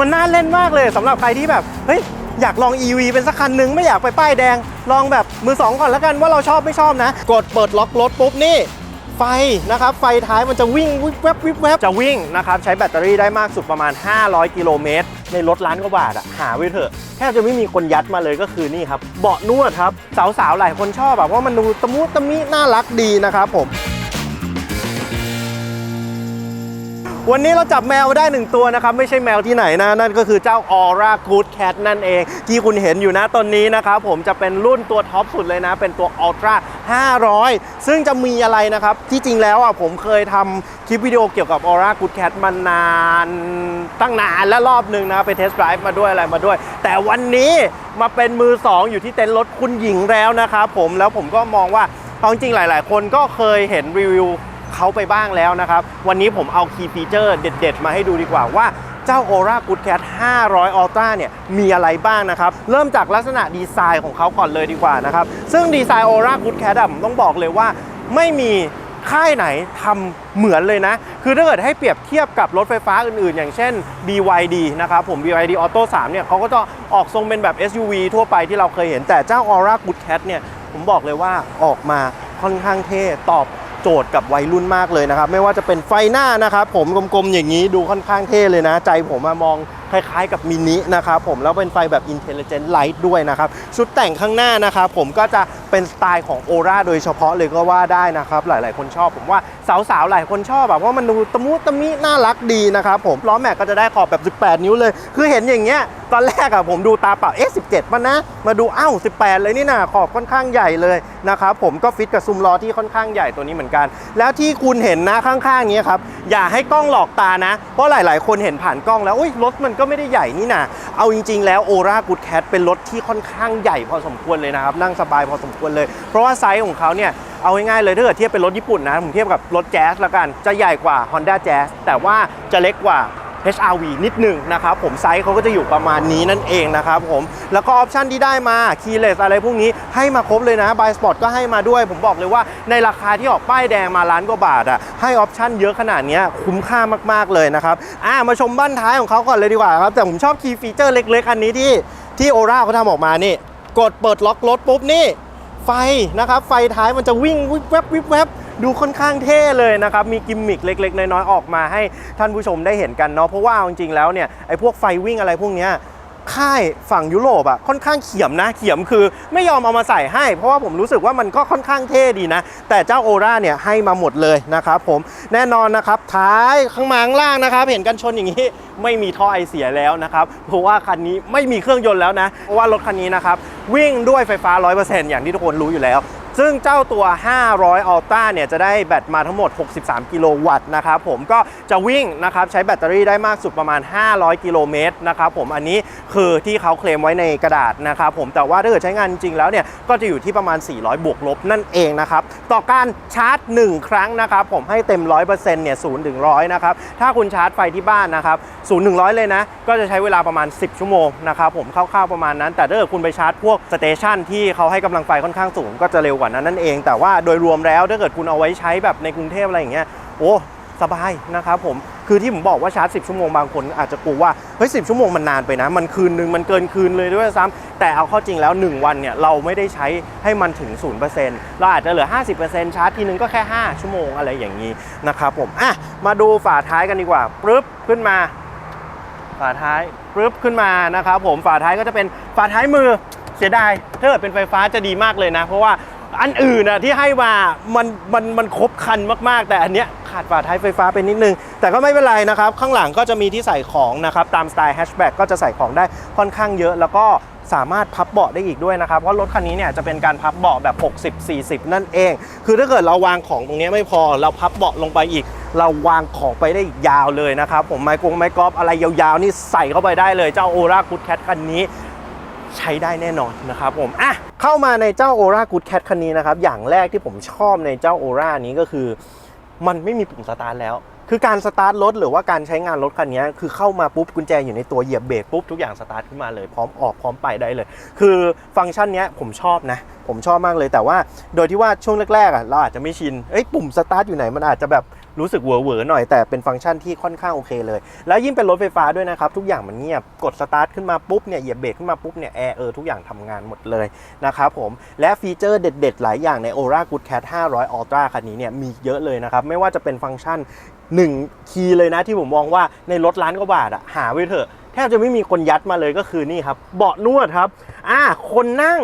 มันน่าเล่นมากเลยสำหรับใครที่แบบเฮ้ยอยากลอง EV เป็นสักคันหนึ่งไม่อยากไปป้ายแดง ลองแบบมือสองก่อนแล้วกันว่าเราชอบไม่ชอบนะ กดเปิดล็อกรถปุ๊บนี่ไฟนะครับ ไฟท้ายมันจะวิ่งวิบแวบวิบแวบจะวิ่งนะครับ ใช้แบตเตอรี่ได้มากสุดประมาณ 500 กิโลเมตร ในรถล้านกว่าบาทอะหาไว้เถอะแทบจะไม่มีคนยัดมาเลยก็คือนี่ครับ เบาะนวดครับ สาวๆ หลายคนชอบแบบว่ามันดูตะมุตะมิน่ารักดีนะครับผม วันนี้เราจับแมวได้หนึ่งตัวนะครับ ไม่ใช่แมวที่ไหนนะ นั่นก็คือเจ้า Aura Good Cat นั่นเอง ที่คุณเห็นอยู่นะตอนนี้นะครับ ผมจะเป็นรุ่นตัวท็อปสุดเลยนะ เป็นตัว Ultra 500 ซึ่งจะมีอะไรนะครับ ที่จริงแล้วอะผมเคยทำคลิปวิดีโอเกี่ยวกับ Aura Good Cat มานาน ตั้งนานและรอบหนึ่งนะ ไปเทสต์ไดรฟ์มาด้วยอะไรมาด้วย แต่วันนี้มาเป็นมือ 2 อยู่ที่เต็นท์รถคุณหญิงแล้วนะครับผมแล้วผมก็มองว่าเอาจริงหลาย ๆ คนก็เคยเห็นรีวิว เขาไปบ้างแล้วนะครับ วันนี้ผมเอาคีย์ฟีเจอร์เด็ด ๆ มาให้ดูดีกว่าว่าเจ้า Aura Good Cat 500 Ultra เนี่ยมีอะไรบ้างนะครับ เริ่มจากลักษณะดีไซน์ของเขาก่อนเลยดีกว่านะครับ ซึ่งดีไซน์ Aura Good Cat ผมต้องบอกเลยว่าไม่มีค่ายไหนทำเหมือนเลยนะ คือถ้าเกิดให้เปรียบเทียบกับรถไฟฟ้าอื่นๆ อย่างเช่น BYD นะครับผม BYD Auto 3 เนี่ยเขาก็จะออกทรงเป็นแบบ SUV ทั่วไปที่เราเคยเห็นแต่เจ้า Aura Good Cat เนี่ยผมบอกเลยว่าออกมาค่อนข้างเท่ตอบ โจทย์กับวัยรุ่นมากเลยนะครับ ไม่ว่าจะเป็นไฟหน้านะครับ ผมกลมๆอย่างนี้ดูค่อนข้างเท่เลยนะ ใจผมมามองคล้ายๆกับมินินะครับผมแล้วเป็นไฟแบบ Intelligent Light ด้วยนะครับ ชุดแต่งข้างหน้านะครับผมก็จะ เป็นสไตล์ของ Aura โดยเฉพาะเลยก็ว่าได้นะครับ หลายๆ คนชอบผมว่าสาวๆ หลายคนชอบแบบว่ามันดูตะมุตะมิน่ารักดีนะครับผมล้อแม็กก็จะได้ขอบแบบ 18 นิ้วเลย คือเห็นอย่างเงี้ยตอนแรกอะผมดูตาเปล่าเอ๊ะ17ป่ะนะ มาดูอ้าว18 เลยนี่นะขอบค่อนข้างใหญ่เลยนะครับผมก็ฟิตกับซุ้มล้อที่ค่อนข้างใหญ่ตัวนี้เหมือนกัน แล้วที่คุณเห็นนะข้างๆนี้ครับอย่าให้กล้องหลอกตานะ เพราะหลาย ๆ คนเห็นผ่านกล้องแล้วอุ้ยรถมันก็ไม่ได้ใหญ่นี่นะเอาจริง ๆ แล้ว Aura Good Cat เป็นรถที่ค่อนข้างใหญ่พอสมควรเลยนะครับ นั่งสบายพอสมควรเลย เพราะว่าไซส์ของเขาเนี่ยเอาง่ายๆเลยถ้าเกิดเทียบเป็นรถญี่ปุ่นนะ ผมเทียบกับรถแจ๊สละกัน จะใหญ่กว่า Honda Jazz แต่ว่าจะเล็กกว่า HRV นิดหนึ่งนะครับผมไซส์เขาก็จะอยู่ประมาณนี้นั่นเองนะครับผมแล้วก็ออปชันที่ได้มา keyless อะไรพวกนี้ให้มาครบเลยนะ Buy Spot ก็ให้มาด้วย ผมบอกเลยว่าในราคาที่ออกป้ายแดงมาล้านกว่าบาทอะให้ออปชันเยอะขนาดนี้คุ้มค่ามากๆเลยนะครับอ่ามาชมบ้านท้ายของเขาก่อนเลยดีกว่าครับแต่ผมชอบคีย์ฟีเจอร์เล็กๆอันนี้ที่ที่โอราเขาทำออกมานี่กดเปิดล็อกรถปุ๊บนี่ไฟนะครับไฟท้ายมันจะวิ่งวิบแวบวิบแวบ ดูค่อนข้างเท่เลยนะครับ มีกิมมิคเล็ก ๆ น้อยๆออกมาให้ท่านผู้ชมได้เห็นกันเนาะเพราะว่าจริงๆแล้วเนี่ยไอ้พวกไฟวิ่งอะไรพวกเนี้ยค่ายฝั่งยุโรปอะค่อนข้างเขียมนะเขียมคือไม่ยอมเอามาใส่ให้ เพราะว่าผมรู้สึกว่ามันก็ค่อนข้างเท่ดีนะ แต่เจ้าโอราเนี่ยให้มาหมดเลยนะครับผมแน่นอนนะครับท้ายข้างมาข้างล่างนะครับ เห็นกันชนอย่างนี้ไม่มีท่อไอเสียแล้วนะครับ เพราะว่าคันนี้ไม่มีเครื่องยนต์แล้วนะเพราะว่ารถคันนี้นะครับวิ่งด้วยไฟฟ้า 100%อย่างที่ทุกคนรู้อยู่แล้ว ซึ่งเจ้าตัว 500 Ultra เนี่ยจะได้แบตมาทั้งหมด 63 กิโลวัตต์นะครับผมก็จะวิ่งนะครับใช้แบตเตอรี่ได้มากสุดประมาณ 500 กิโลเมตรนะครับผมอันนี้คือที่เขาเคลมไว้ในกระดาษนะครับผมแต่ว่าถ้าเกิดใช้งานจริงแล้วเนี่ยก็จะอยู่ที่ประมาณ 400 บวกลบนั่นเองนะครับต่อการชาร์จ 1 ครั้งนะครับผมให้เต็ม 100%เนี่ย0ถึง100นะครับถ้าคุณชาร์จไฟที่บ้านนะครับ0ถึง100เลยนะก็จะใช้เวลาประมาณ 10 ชั่วโมงนะครับผมคร่าวๆประมาณนั้น แต่ถ้าเกิดคุณไปชาร์จพวกสเตชันที่เขาให้กำลังไฟค่อนข้างสูงก็จะเร็วกว่านั้นนั่นเอง แต่ว่าโดยรวมแล้วถ้าเกิดคุณเอาไว้ใช้แบบในกรุงเทพอะไรอย่างเงี้ยโอ้สบายนะครับผมคือที่ผมบอกว่าชาร์จ 10 ชั่วโมงบางคนอาจจะกลัวว่าเฮ้ย10ชั่วโมงมันนานไปนะ มันคืนนึงมันเกินคืนเลยด้วยซ้ำแต่เอาเข้าจริงแล้ว 1 วันเนี่ยเราไม่ได้ใช้ให้มันถึง 0%เราอาจจะเหลือ 50%ชาร์จทีนึงก็แค่ 5 ชั่วโมงอะไรอย่างนี้นะครับผมอะมาดูฝาท้ายกันดีกว่าปึ๊บขึ้นมา ฝาท้ายปึ๊บขึ้นมานะครับผมฝาท้ายก็จะเป็นฝาท้ายมือเสียดายถ้าเกิดเป็นไฟฟ้าจะดีมากเลยนะ เพราะว่า อันอื่นนะที่ให้มามันมันมันครบครันมากๆ แต่อันเนี้ยขาดฝาท้ายไฟฟ้าไปนิดนึง แต่ก็ไม่เป็นไรนะครับ ข้างหลังก็จะมีที่ใส่ของนะครับ ตามสไตล์แฮชแบ็กก็จะใส่ของได้ค่อนข้างเยอะ แล้วก็สามารถพับเบาะได้อีกด้วยนะครับ เพราะรถคันนี้เนี่ยจะเป็นการพับเบาะแบบ 60-40 นั่นเอง คือถ้าเกิดเราวางของตรงนี้ไม่พอเราพับเบาะลงไปอีก เราวางของไปได้ยาวเลยนะครับผมไมโครงไมโครอะไรยาวๆนี่ใส่เข้าไปได้เลยเจ้าโอราคูดแคทคันนี้ ใช้ได้แน่นอนนะครับผมอะเข้ามาในเจ้า Aura Good Cat คันนี้นะครับ อย่างแรกที่ผมชอบในเจ้า Aura นี้ก็คือ มันไม่มีปุ่มสตาร์ทแล้ว คือการสตาร์ทรถหรือว่าการใช้งานรถคันนี้คือเข้ามาปุ๊บกุญแจอยู่ในตัวเหยียบเบรกปุ๊บทุกอย่างสตาร์ทขึ้นมาเลยพร้อมออกพร้อมไปได้เลย คือฟังก์ชันนี้ผมชอบนะ ผมชอบมากเลยแต่ว่า โดยที่ว่าช่วงแรกๆอะเราอาจจะไม่ชินเอ้ยปุ่มสตาร์ทอยู่ไหนมันอาจจะแบบ รู้สึกเหวอๆหน่อยแต่เป็นฟังก์ชันที่ค่อนข้างโอเคเลย แล้วยิ่งเป็นรถไฟฟ้าด้วยนะครับ ทุกอย่างมันเงียบกดสตาร์ทขึ้นมาปุ๊บเนี่ยเหยียบเบรกขึ้นมาปุ๊บเนี่ยแอร์เออทุกอย่างทำงานหมดเลยนะครับผมและฟีเจอร์เด็ด ๆ หลายอย่างใน Aura Good Cat 500 Ultra คันนี้เนี่ยมีเยอะเลยนะครับไม่ว่าจะเป็นฟังก์ชัน1คีย์เลยนะที่ผมมองว่าในรถล้านกว่าบาทอะหาไว้เถอะแทบจะไม่มีคนยัดมาเลยก็คือนี่ครับ เบาะนวดครับ อ่า คนนั่ง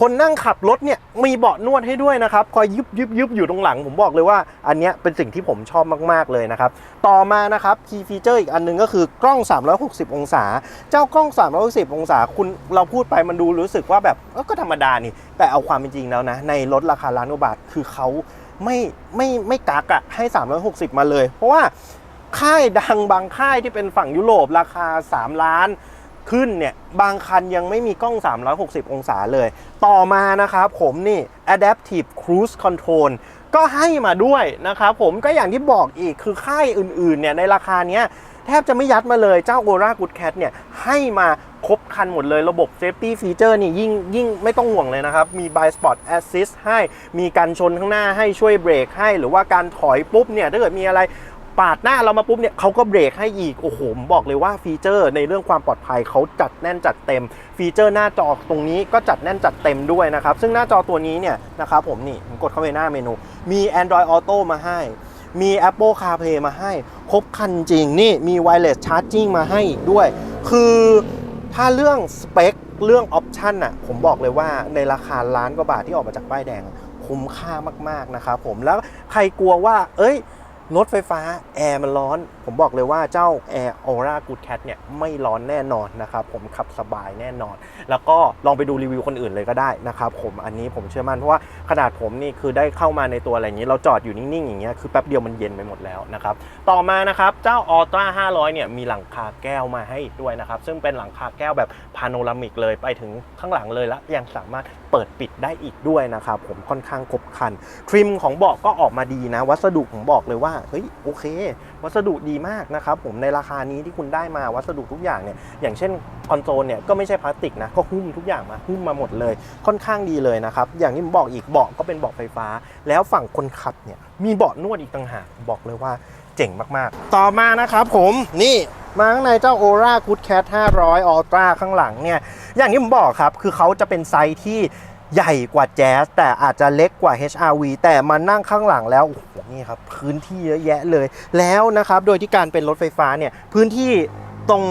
คนนั่งขับรถเนี่ยมีเบาะนวดให้ด้วยนะครับคอยยุบยุบยุบอยู่ตรงหลังผมบอกเลยว่า อันเนี้ยเป็นสิ่งที่ผมชอบมากๆเลยนะครับ ต่อมานะครับคีย์ฟีเจอร์อีกอันหนึงก็คือกล้อง 360 องศา เจ้ากล้อง 360 องศาคุณเราพูดไปมันดูรู้สึกว่าแบบก็ธรรมดานี่ แต่เอาความเป็นจริงแล้วนะ ในรถราคาล้านกว่าบาทคือเขาไม่ไม่ไม่กักอะให้ 360 มาเลย เพราะว่าค่ายดังบางค่ายที่เป็นฝั่งยุโรปราคา 3 ล้าน ขึ้นเนี่ยบางคันยังไม่มีกล้อง 360 องศาเลย ต่อมานะครับผมนี่ Adaptive Cruise Control ก็ให้มาด้วยนะครับผมก็อย่างที่บอกอีกคือค่ายอื่นๆเนี่ยในราคาเนี้ยแทบจะไม่ยัดมาเลยเจ้า Aura Good Cat เนี่ยให้มาครบคันหมดเลยระบบ Safety Feature นี่ยิ่งยิ่งไม่ต้องห่วงเลยนะครับ มี By Spot Assist ให้มีการชนข้างหน้าให้ช่วยเบรกให้ หรือว่าการถอยปุ๊บเนี่ย ถ้าเกิดมีอะไร ปาดหน้าเรามาปุ๊บเนี่ยเขาก็เบรกให้อีก โอ้โหบอกเลยว่าฟีเจอร์ในเรื่องความปลอดภัยเขาจัดแน่นจัดเต็ม ฟีเจอร์หน้าจอตรงนี้ก็จัดแน่นจัดเต็มด้วยนะครับ ซึ่งหน้าจอตัวนี้เนี่ยนะครับผมนี่ผมกดเข้าไปหน้าเมนู มี Android Auto มาให้ มี Apple CarPlay มาให้ ครบคันจริง นี่มี Wireless Charging มาให้อีกด้วย คือถ้าเรื่องสเปคเรื่องออปชันอะผมบอกเลยว่าในราคาล้านกว่าบาทที่ออกมาจากป้ายแดง คุ้มค่ามากๆนะครับผมแล้วใครกลัวว่า เอ้ย รถไฟฟ้าแอร์มันร้อน ผมบอกเลยว่าเจ้า Air Aura Good Cat เนี่ยไม่ร้อนแน่นอนนะครับ ผมขับสบายแน่นอน แล้วก็ลองไปดูรีวิวคนอื่นเลยก็ได้นะครับผมอันนี้ผมเชื่อมั่นเพราะว่าขนาดผมนี่คือได้เข้ามาในตัวอะไรอย่างนี้ เราจอดอยู่นิ่งๆอย่างเงี้ยคือแป๊บเดียวมันเย็นไปหมดแล้วนะครับ ต่อมานะครับเจ้า Ultra 500 เนี่ยมีหลังคาแก้วมาให้ด้วยนะครับ ซึ่งเป็นหลังคาแก้วแบบพาโนรามิกเลยไปถึงข้างหลังเลยและยังสามารถเปิดปิดได้อีกด้วยนะครับผมค่อนข้างครบครันทริมของเบาะก็ออกมาดีนะ วัสดุผมบอกเลยว่าเฮ้ยโอเค วัสดุดีมากนะครับผมในราคานี้ที่คุณได้มาวัสดุทุกอย่างเนี่ยอย่างเช่นคอนโซลเนี่ยก็ไม่ใช่พลาสติกนะก็หุ้มทุกอย่างมาหุ้มมาหมดเลย ค่อนข้างดีเลยนะครับอย่างที่ผมบอกอีกเบาะก็เป็นเบาะไฟฟ้า แล้วฝั่งคนขับเนี่ยมีเบาะนวดอีกต่างหากบอกเลยว่าเจ๋งมากๆ ต่อมานะครับผมนี่มาข้างในเจ้า Aura Good Cat 500 Ultra ข้างหลังเนี่ยอย่างที่ผมบอกครับ คือเขาจะเป็นไซส์ที่ ใหญ่กว่าแจ๊สแต่อาจจะเล็กกว่า HRV แต่มานั่งข้างหลังแล้วโอ้โหนี่ครับพื้นที่เยอะแยะเลย แล้วนะครับโดยที่การเป็นรถไฟฟ้าเนี่ยพื้นที่ตรง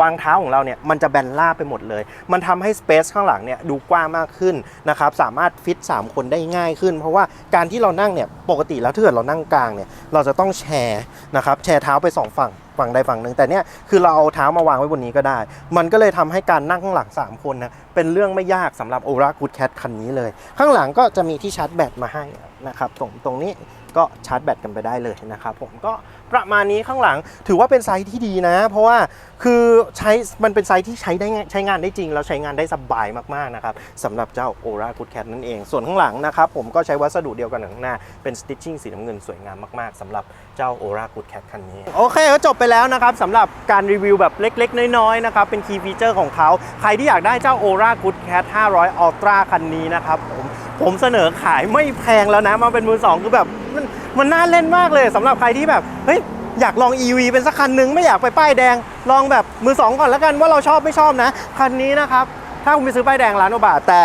วางเท้าของเราเนี่ยมันจะแบนราบไปหมดเลย มันทำให้สเปซข้างหลังเนี่ยดูกว้างมากขึ้นนะครับสามารถฟิต 3 คนได้ง่ายขึ้น เพราะว่าการที่เรานั่งเนี่ยปกติแล้วถ้าเกิดเรานั่งกลางเนี่ยเราจะต้องแชร์นะครับแชร์เท้าไปสองฝั่งฝั่งใดฝั่งหนึ่งแต่เนี่ยคือเราเอาเท้ามาวางไว้บนนี้ก็ได้ มันก็เลยทำให้การนั่งข้างหลัง 3 คนนะเป็นเรื่องไม่ยากสำหรับ Aura Good Cat คันนี้เลย ข้างหลังก็จะมีที่ชาร์จแบตมาให้นะครับตรงตรงนี้ ก็ชาร์จแบตกันไปได้เลยนะครับผมก็ประมาณนี้ข้างหลังถือว่าเป็นไซส์ที่ดีนะ เพราะว่าคือใช้มันเป็นไซส์ที่ใช้ได้งายใช้งานได้จริง แล้วใช้งานได้สบายมากๆนะครับสำหรับเจ้า Aura Good Cat นั่นเอง ส่วนข้างหลังนะครับผมก็ใช้วัสดุเดียวกันข้างหน้าเป็น stitching สีน้ำเงินสวยงามมากๆสำหรับเจ้า Aura Good Cat คันนี้ โอเคก็จบไปแล้วนะครับสำหรับการรีวิวแบบเล็กๆ น้อยๆนะครับเป็น key feature ของเขา ใครที่อยากได้เจ้า Aura Good Cat 500 Ultra คันนี้นะครับผม ผมเสนอขายไม่แพงแล้วนะมาเป็นมือสองคือแบบมันมันน่าเล่นมากเลยสำหรับใครที่แบบเฮ้ยอยากลอง EV เป็นสักคันหนึ่งไม่อยากไปป้ายแดง ลองแบบมือสองก่อนแล้วกันว่าเราชอบไม่ชอบนะคันนี้นะครับถ้าคุณไปซื้อป้ายแดงร้านกว่าบาทแต่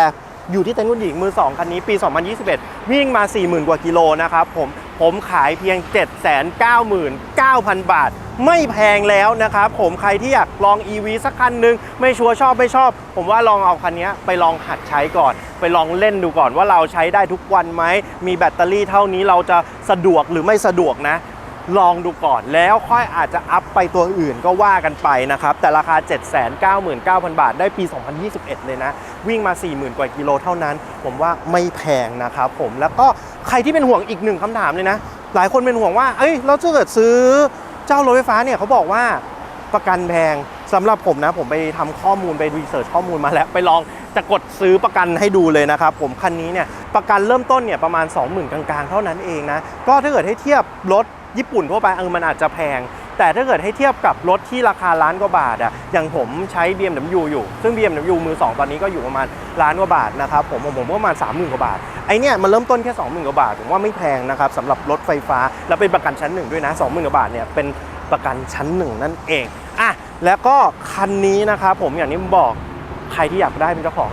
อยู่ที่เต็นท์คุณหญิงมือ2คันนี้ปี 2021 วิ่งมา 40,000 กว่ากิโลนะครับผม ผมขายเพียง 799,000 บาท ไม่แพงแล้วนะครับ ผมใครที่อยากลอง EV สักคันหนึ่งไม่ชัวร์ชอบไม่ชอบ ผมว่าลองเอาคันนี้ไปลองหัดใช้ก่อน ไปลองเล่นดูก่อนว่าเราใช้ได้ทุกวันไหม มีแบตเตอรี่เท่านี้เราจะสะดวกหรือไม่สะดวกนะ ลองดูก่อนแล้วค่อยอาจจะอัพไปตัวอื่นก็ว่ากันไปนะครับ แต่ราคา 799,000 บาทได้ปี 2021 เลยนะ วิ่งมา 40,000 กว่ากิโลเท่านั้น ผมว่าไม่แพงนะครับผมแล้วก็ใครที่เป็นห่วงอีกหนึ่งคำถามเลยนะ หลายคนเป็นห่วงว่า เอ้ยแล้วถ้าเกิดซื้อเจ้ารถไฟฟ้าเนี่ยเขาบอกว่าประกันแพงสำหรับผมนะผมไปทำข้อมูลไปรีเสิร์ชข้อมูลมาแล้ว ไปลองจะกดซื้อประกันให้ดูเลยนะครับผมคันนี้เนี่ยประกันเริ่มต้นเนี่ยประมาณ 20,000 กลางๆ เท่านั้นเองนะ ก็ถ้าเกิดให้เทียบรถ ญี่ปุ่นทั่วไปเออมันอาจจะแพง แต่ถ้าเกิดให้เทียบกับรถที่ราคาล้านกว่าบาทอะอย่างผมใช้ BMW อยู่ ซึ่ง BMW มือ 2 ตอนนี้ก็อยู่ประมาณล้านกว่าบาทนะครับผมผมผมก็ประมาณ 30,000กว่าบาทกว่าบาทไอเนี่ยมันเริ่มต้นแค่20,000กว่าบาทผมว่าไม่แพงนะครับสำหรับรถไฟฟ้าแล้วเป็นประกันชั้นหนึ่งด้วยนะ20,000กว่าบาทเนี่ยเป็นประกันชั้นหนึ่งนั่นเองอะแล้วก็คันนี้นะครับผมอย่างที่ผมบอกใครที่อยากได้เป็นเจ้าของ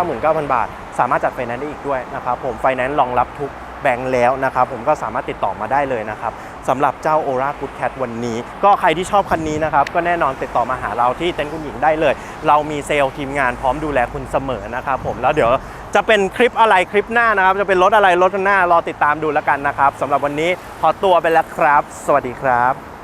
799,000 บาท สามารถจัดไฟแนนซ์ได้อีกด้วยนะครับผมไฟแนนซ์รองรับทุกแบงค์แล้วนะครับผมก็สามารถติดต่อมาได้เลยนะครับ สำหรับเจ้า o r a Good Cat วันนี้ ก็ใครที่ชอบคันนี้นะครับ ก็แน่นอนติดต่อมาหาเราที่เต็นท์คุณหญิงได้เลย เรามีเซลล์ทีมงานพร้อมดูแลคุณเสมอนะครับผมแล้วเดี๋ยวจะเป็นคลิปอะไรคลิปหน้านะครับ จะเป็นรถอะไรรถหน้ารอติดตามดูแล้วกันนะครับสำหรับวันนี้ขอตัวไปแล้วครับ สวัสดีครับ